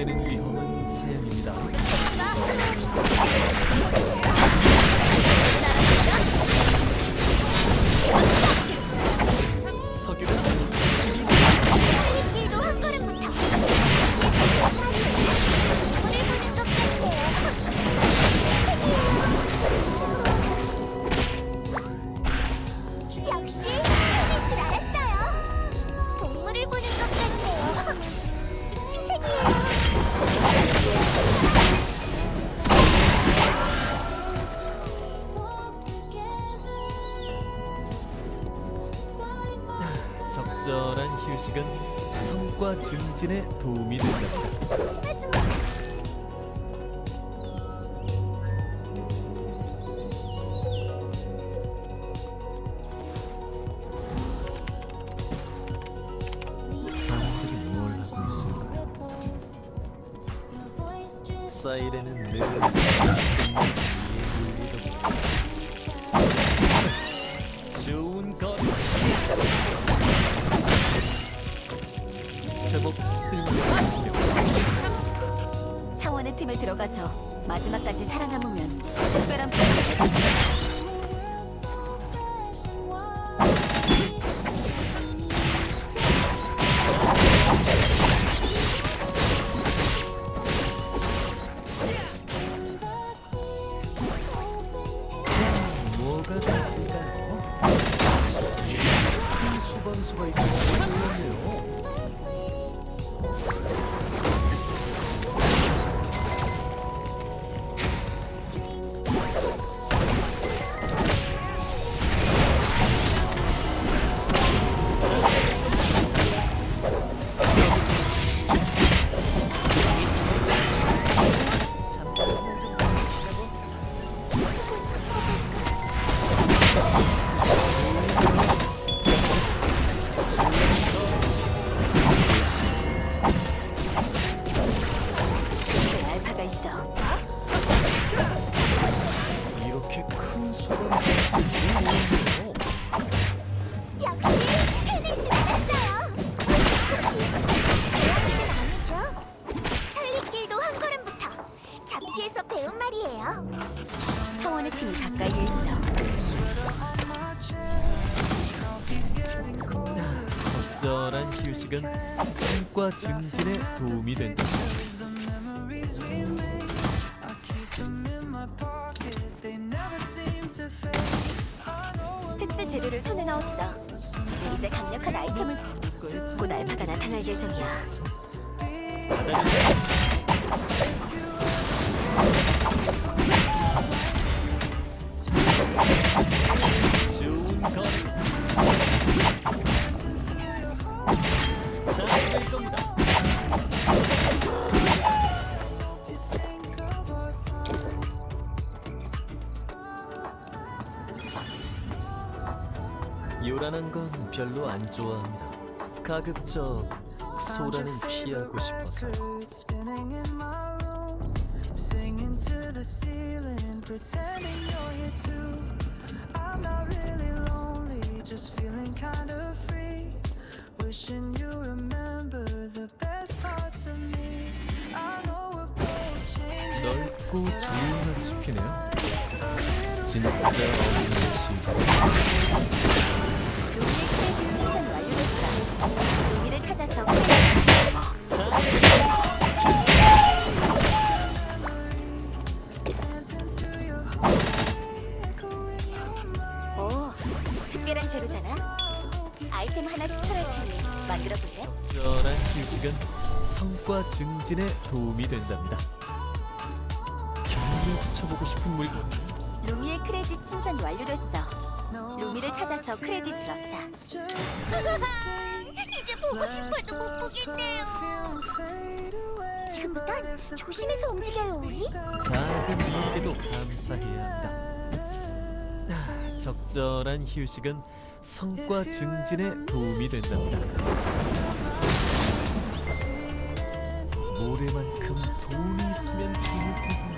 감염되는 위험은 사양입니다. 증진에 도움이. 조심해줘 사람들이 뭘 하고 있을까요? 사이렌은 늘 들어가서 마지막까지 살아남으면 특별한 보상을 받을 수 있어. 가까이에 있어. 적절한 휴식은 성과 증진에 도움이 된다. 특수 재료를 손에 넣었어. 이제 강력한 아이템을 곧 알파가 나타날 예정이야. 별로 안 좋아합니다. 가급적 소란은 피하고 싶어서. 넓고 조용한 숲이네요. 진짜 어린이 시절. 된답니다. 경험에 붙여보고 싶은 물건. 루미의 크레딧 충전 완료됐어. 루미를 찾아서 크레딧을 얻자. 이제 보고 싶어도 못 보겠네요. 지금부턴 조심해서 움직여요, 우리. 작은 이에게도 감사해야 한다. 아, 적절한 휴식은 성과 증진에 도움이 된답니다. 노래만큼 그 돈이 있으면 좋을 테고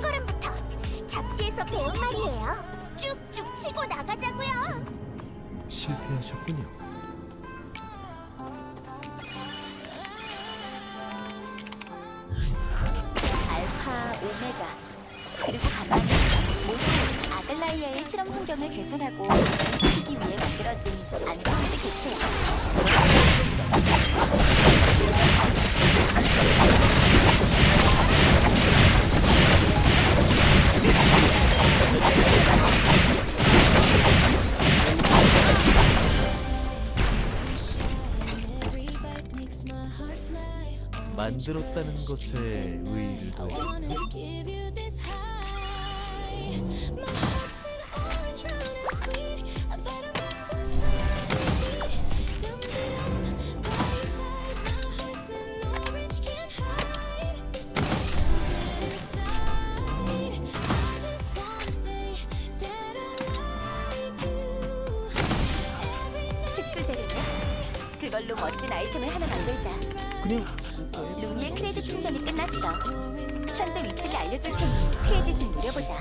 걸음부터 잡지에서 되는지. 배운 말이에요. 치고 나가자고요. 실패하셨군요. 알파, 오메가 그리고 가만 모두 아들라이아의 실험 환경을 개선하고 지키기 위해 만들어진 안드로이드 객체야. Every night. 특수 재료네. 그걸로 멋진 아이템을 하나 만들자. 그냥 루미의 크레드 충전이 끝났어. 현재 위치를 알려줄 테니 크레딧을 누려보자.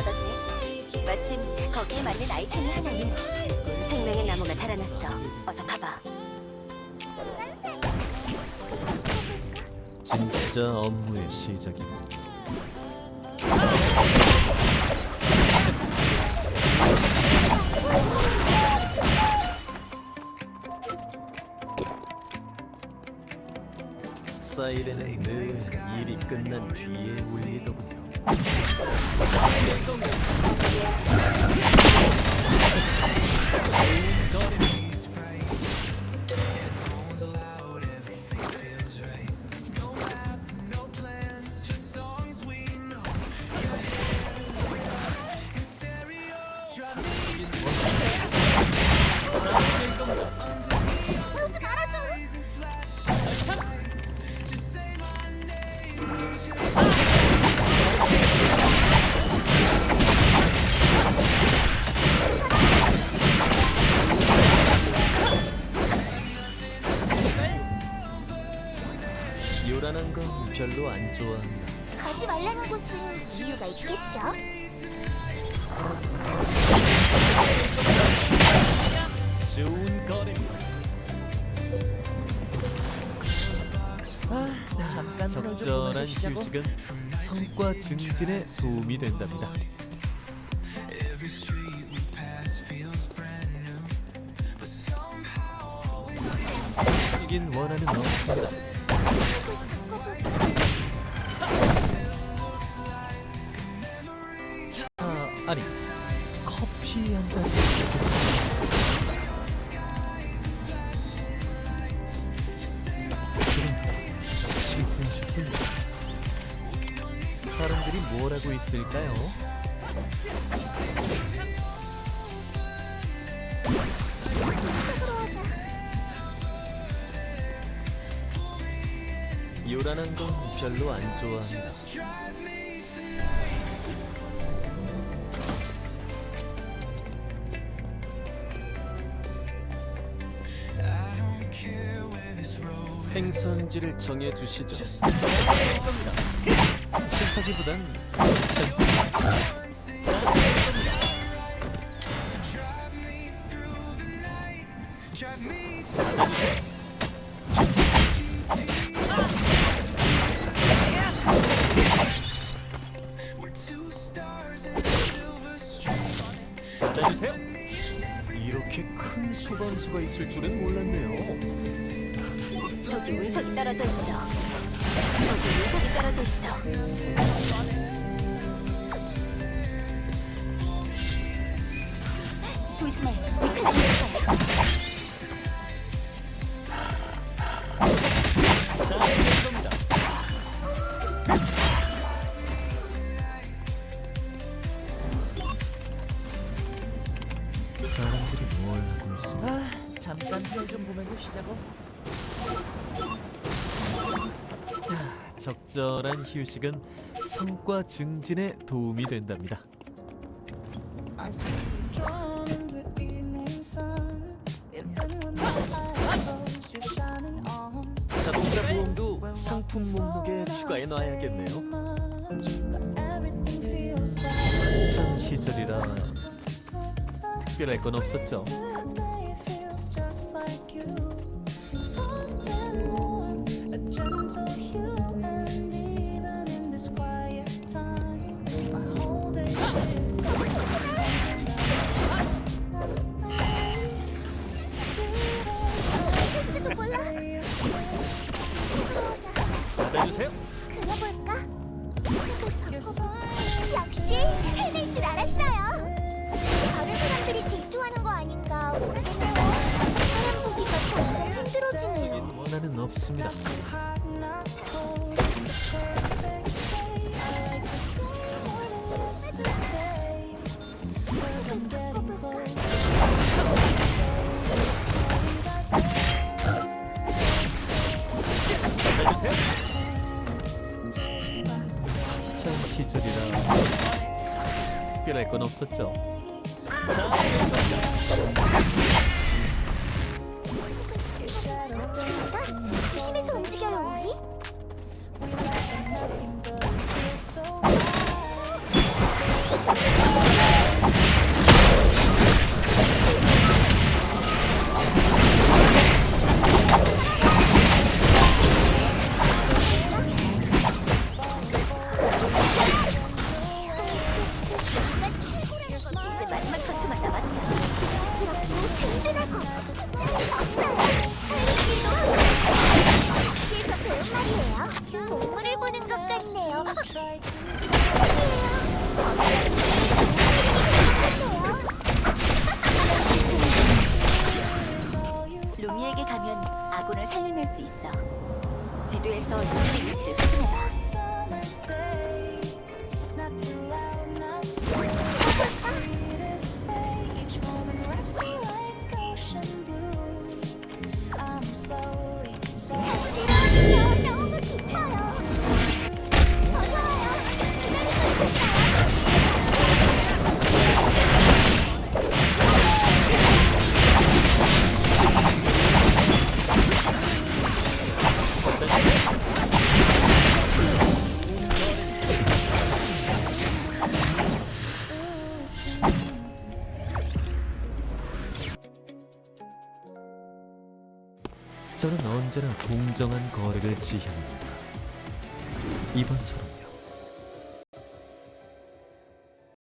얻었네. 마침 거기에 맞는 아이템이 하나 있네. 생명의 나무가 자라났어. 어서. 노란색. 진짜 업무의 시작이고 사이렌은 늘 일이 끝난 뒤에 울리더군요. 안 좋아합니다. 가지 말라는 곳은 이유가 있겠죠? 좋은 거래입니다. 적절한 휴식은 성과 증진에 도움이 된답니다. 이긴 원하는 없 아, 아니 커피 한 잔. 실패하셨군요. 사람들이 뭘 하고 있을까요? 요란한 건 별로 안 좋아합니다. 행선지를 정해 주시죠. 싫다기보단 주세요. 이렇게 큰 소방수가 있을 줄은 몰랐네요. 저기 운석이 떨어져 있어. 저기 운석이 떨어져 있어. 조심해. 큰일 날 거야. 휴식은 성과 증진에 도움이 된답니다. I see you drawn in the evening sun. Even when my eyes closed, you're shining on. 자동차 보험도 상품 목록에 추가해 놔야겠네요. Much, but everything feels like 전 시절이라 특별할 건 없었죠. today. It feels just like you. 받아주세요. 전 시절이라 특별할 건 없었죠. 자, 조심해서 움직여요, 우리. 지도에서 루미의 위치를 확인해봐. summer's day. Not too 언제나 공정한 거래를 지향합니다. 이번처럼